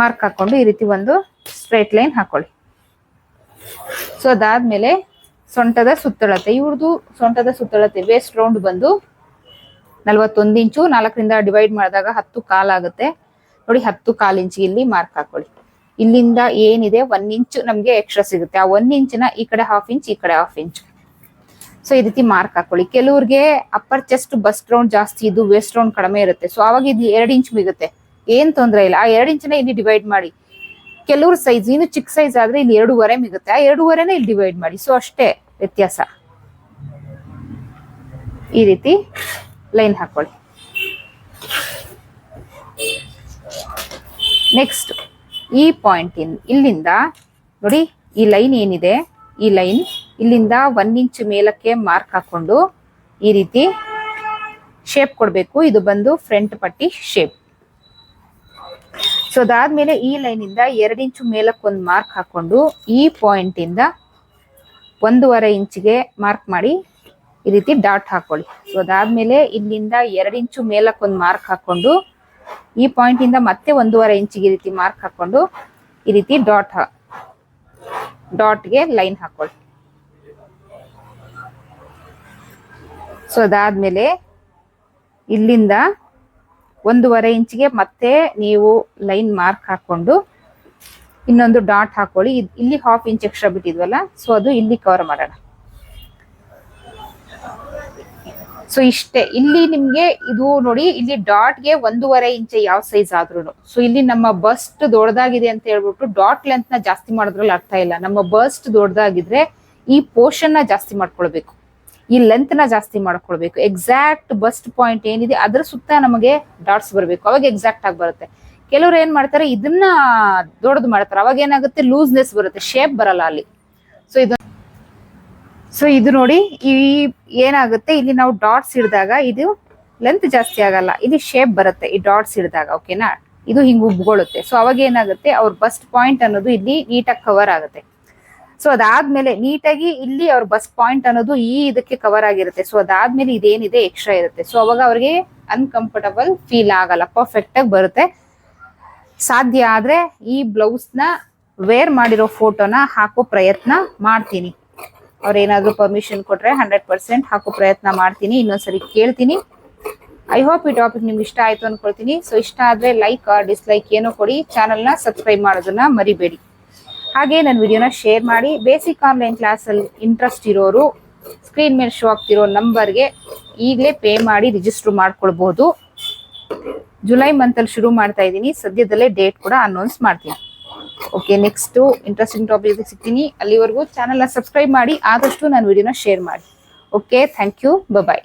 ಮಾರ್ಕ್ ಹಾಕೊಂಡು ಈ ರೀತಿ ಒಂದು ಸ್ಟ್ರೈಟ್ ಲೈನ್ ಹಾಕೊಳ್ಳಿ. ಸೊ ಅದಾದ್ಮೇಲೆ ಸೊಂಟದ ಸುತ್ತಳತೆ. ಇವ್ರದ್ದು ಸೊಂಟದ ಸುತ್ತಳತೆ ವೇಸ್ಟ್ ರೌಂಡ್ ಬಂದು ನಲವತ್ತೊಂದು ಇಂಚು ನಾಲ್ಕರಿಂದ ಡಿವೈಡ್ ಮಾಡಿದಾಗ ಹತ್ತು ಕಾಲ್ ಆಗುತ್ತೆ. ನೋಡಿ, ಹತ್ತು ಕಾಲ್ ಇಂಚ್ ಇಲ್ಲಿ ಮಾರ್ಕ್ ಹಾಕೊಳ್ಳಿ. ಇಲ್ಲಿಂದ ಏನಿದೆ? ಒನ್ ಇಂಚು ನಮ್ಗೆ ಎಕ್ಸ್ಟ್ರಾ ಸಿಗುತ್ತೆ. ಆ ಒನ್ ಇಂಚಿನ ಈ ಕಡೆ ಹಾಫ್ ಇಂಚ್ ಈ ಕಡೆ ಹಾಫ್ ಇಂಚ್ ಸೊ ಈ ರೀತಿ ಮಾರ್ಕ್ ಹಾಕೊಳ್ಳಿ. ಕೆಲವ್ರಿಗೆ ಅಪ್ಪರ್ ಚೆಸ್ಟ್ ಬಸ್ಟ್ ರೌಂಡ್ ಜಾಸ್ತಿ, ಇದು ವೇಸ್ಟ್ ರೌಂಡ್ ಕಡಿಮೆ ಇರುತ್ತೆ. ಸೊ ಅವಾಗ ಇದು ಎರಡು ಇಂಚ್ ಮಿಗುತ್ತೆ ಏನ್ ತೊಂದರೆ ಇಲ್ಲ. ಆ ಎರಡು ಇಂಚನ ಇಲ್ಲಿ ಡಿವೈಡ್ ಮಾಡಿ. ಕೆಲವ್ರ ಸೈಜ್ ಇನ್ನು ಚಿಕ್ಕ ಸೈಜ್ ಆದ್ರೆ ಇಲ್ಲಿ ಎರಡೂವರೆ ಮಿಗುತ್ತೆ. ಆ ಎರಡೂವರೆನೇ ಇಲ್ಲಿ ಡಿವೈಡ್ ಮಾಡಿ. ಸೊ ಅಷ್ಟೇ ವ್ಯತ್ಯಾಸ. ಈ ರೀತಿ ಲೈನ್ ಹಾಕೊಳ್ಳಿ. ನೆಕ್ಸ್ಟ್ ಈ ಪಾಯಿಂಟ್ ಇಲ್ಲಿಂದ, ನೋಡಿ, ಈ ಲೈನ್ ಏನಿದೆ? ಈ ಲೈನ್ ಇಲ್ಲಿಂದ ಒನ್ ಇಂಚ್ ಮೇಲಕ್ಕೆ ಮಾರ್ಕ್ ಹಾಕೊಂಡು ಈ ರೀತಿ ಶೇಪ್ ಕೊಡಬೇಕು. ಇದು ಬಂದು ಫ್ರಂಟ್ ಪಟ್ಟಿ ಶೇಪ್ ಸೊ ಅದಾದ್ಮೇಲೆ ಈ ಲೈನ್ ಇಂದ ಎರಡು ಇಂಚು ಮೇಲಕ್ಕೆ ಒಂದು ಮಾರ್ಕ್ ಹಾಕೊಂಡು ಈ ಪಾಯಿಂಟ್ ಇಂದ ಒಂದೂವರೆ ಇಂಚಿಗೆ ಮಾರ್ಕ್ ಮಾಡಿ ಈ ರೀತಿ ಡಾಟ್ ಹಾಕೊಳ್ಳಿ. ಸೊ ಅದಾದ್ಮೇಲೆ ಇಲ್ಲಿಂದ ಎರಡು ಇಂಚು ಮೇಲಕ್ಕೆ ಒಂದು ಮಾರ್ಕ್ ಹಾಕೊಂಡು ಈ ಪಾಯಿಂಟ್ ಇಂದ ಮತ್ತೆ ಒಂದೂವರೆ ಇಂಚಿಗೆ ಈ ರೀತಿ ಮಾರ್ಕ್ ಹಾಕೊಂಡು ಈ ರೀತಿ ಡಾಟ್ ಡಾಟ್ಗೆ ಲೈನ್ ಹಾಕೊಳ್ಳಿ. ಸೊ ಅದಾದ್ಮೇಲೆ ಇಲ್ಲಿಂದ ಒಂದೂವರೆ ಇಂಚಿಗೆ ಮತ್ತೆ ನೀವು ಲೈನ್ ಮಾರ್ಕ್ ಹಾಕೊಂಡು ಇನ್ನೊಂದು ಡಾಟ್ ಹಾಕೊಳ್ಳಿ. ಇಲ್ಲಿ ಹಾಫ್ ಇಂಚ್ ಎಕ್ಸ್ಟ್ರಾ ಬಿಟ್ಟಿದ್ವಲ್ಲ ಸೊ ಅದು ಇಲ್ಲಿ ಕವರ್ ಮಾಡೋಣ. ಸೊ ಇಷ್ಟೇ. ಇಲ್ಲಿ ನಿಮ್ಗೆ ಇದು ನೋಡಿ, ಇಲ್ಲಿ ಡಾಟ್ಗೆ ಒಂದೂವರೆ ಇಂಚ್ ಯಾವ ಸೈಜ್ ಆದ್ರೂ ಸೊ ಇಲ್ಲಿ ನಮ್ಮ ಬಸ್ಟ್ ದೊಡ್ಡದಾಗಿದೆ ಅಂತ ಹೇಳ್ಬಿಟ್ಟು ಡಾಟ್ ಲೆಂತ್ನ ಜಾಸ್ತಿ ಮಾಡೋದ್ರಲ್ಲಿ ಅರ್ಥ ಇಲ್ಲ. ನಮ್ಮ ಬಸ್ಟ್ ದೊಡ್ಡದಾಗಿದ್ರೆ ಈ ಪೋರ್ಷನ್ನ ಜಾಸ್ತಿ ಮಾಡ್ಕೊಳ್ಬೇಕು. ಈ ಲೆಂತ್ನ ಜಾಸ್ತಿ ಮಾಡ್ಕೊಳ್ಬೇಕು. ಎಕ್ಸಾಕ್ಟ್ ಬಸ್ಟ್ ಪಾಯಿಂಟ್ ಏನಿದೆ, ಅದ್ರ ಸುತ್ತ ನಮಗೆ ಡಾಟ್ಸ್ ಬರಬೇಕು. ಅವಾಗ ಎಕ್ಸಾಕ್ಟ್ ಆಗಿ ಬರುತ್ತೆ. ಕೆಲವ್ರು ಏನ್ ಮಾಡ್ತಾರೆ, ಇದನ್ನ ದೊಡ್ಡದು ಮಾಡ್ತಾರೆ. ಅವಾಗ ಏನಾಗುತ್ತೆ? ಲೂಸ್ನೆಸ್ ಬರುತ್ತೆ. ಶೇಪ್ ಬರಲ್ಲ ಅಲ್ಲಿ. ಸೊ ಇದು ಸೊ ಇದು ನೋಡಿ, ಈ ಏನಾಗುತ್ತೆ? ಇಲ್ಲಿ ನಾವು ಡಾಟ್ಸ್ ಹಿಡಿದಾಗ ಇದು ಲೆಂತ್ ಜಾಸ್ತಿ ಆಗಲ್ಲ. ಇಲ್ಲಿ ಶೇಪ್ ಬರುತ್ತೆ ಈ ಡಾಟ್ಸ್ ಹಿಡಿದಾಗ ಓಕೆನಾ ಇದು ಹಿಂಗೆ ಉಬ್ಕೊಳ್ಳುತ್ತೆ. ಸೊ ಅವಾಗ ಏನಾಗುತ್ತೆ? ಅವ್ರ ಬಸ್ಟ್ ಪಾಯಿಂಟ್ ಅನ್ನೋದು ಇಲ್ಲಿ ನೀಟಾಗಿ ಕವರ್ ಆಗುತ್ತೆ. ಸೊ ಅದಾದ್ಮೇಲೆ ನೀಟಾಗಿ ಇಲ್ಲಿ ಅವ್ರ ಬಸ್ ಪಾಯಿಂಟ್ ಅನ್ನೋದು ಈ ಇದಕ್ಕೆ ಕವರ್ ಆಗಿರುತ್ತೆ. ಸೊ ಅದಾದ್ಮೇಲೆ ಇದೇನಿದೆ? ಎಕ್ಸ್ಟ್ರಾ ಇರುತ್ತೆ. ಸೊ ಅವಾಗ ಅವ್ರಿಗೆ ಅನ್ಕಂಫರ್ಟಬಲ್ ಫೀಲ್ ಆಗಲ್ಲ. ಪರ್ಫೆಕ್ಟ್ ಆಗಿ ಬರುತ್ತೆ. ಸಾಧ್ಯ ಆದ್ರೆ ಈ ಬ್ಲೌಸ್ನ ವೇರ್ ಮಾಡಿರೋ ಫೋಟೋನ ಹಾಕೋ ಪ್ರಯತ್ನ ಮಾಡ್ತೀನಿ. ಅವ್ರೇನಾದ್ರೂ ಪರ್ಮಿಷನ್ ಕೊಟ್ರೆ ಹಂಡ್ರೆಡ್ ಪರ್ಸೆಂಟ್ ಹಾಕೋ ಪ್ರಯತ್ನ ಮಾಡ್ತೀನಿ, ಇನ್ನೊಂದ್ಸರಿ ಕೇಳ್ತೀನಿ. ಐ ಹೋಪ್ ಈ ಟಾಪಿಕ್ ನಿಮ್ಗೆ ಇಷ್ಟ ಆಯ್ತು ಅನ್ಕೊಳ್ತೀನಿ. ಸೊ ಇಷ್ಟ ಆದ್ರೆ ಲೈಕ್ ಡಿಸ್ಲೈಕ್ ಏನೋ ಕೊಡಿ ಚಾನಲ್ನ ಸಬ್ಸ್ಕ್ರೈಬ್ ಮಾಡೋದನ್ನ ಮರಿಬೇಡಿ. ಹಾಗೆ ನನ್ನ ವಿಡಿಯೋನ ಶೇರ್ ಮಾಡಿ. ಬೇಸಿಕ್ ಆನ್ಲೈನ್ ಕ್ಲಾಸಲ್ಲಿ ಇಂಟ್ರೆಸ್ಟ್ ಇರೋರು ಸ್ಕ್ರೀನ್ ಮೇಲೆ ಶೋ ಆಗ್ತಿರೋ ನಂಬರ್ಗೆ ಈಗಲೇ ಪೇ ಮಾಡಿ ರಿಜಿಸ್ಟರ್ ಮಾಡ್ಕೊಳ್ಬಹುದು ಜುಲೈ ಮಂತಲ್ಲಿ ಶುರು ಮಾಡ್ತಾ ಇದ್ದೀನಿ. ಸದ್ಯದಲ್ಲೇ ಡೇಟ್ ಕೂಡ ಅನೌನ್ಸ್ ಮಾಡ್ತೀನಿ. ಓಕೆ ನೆಕ್ಸ್ಟ್ ಇಂಟ್ರೆಸ್ಟಿಂಗ್ ಟಾಪಿಕ್ ಸಿಗ್ತೀನಿ. ಅಲ್ಲಿವರೆಗೂ ಚಾನಲ್ನ ಸಬ್ಸ್ಕ್ರೈಬ್ ಮಾಡಿ, ಆದಷ್ಟು ನಾನು ವಿಡಿಯೋನ ಶೇರ್ ಮಾಡಿ. Okay thank you bye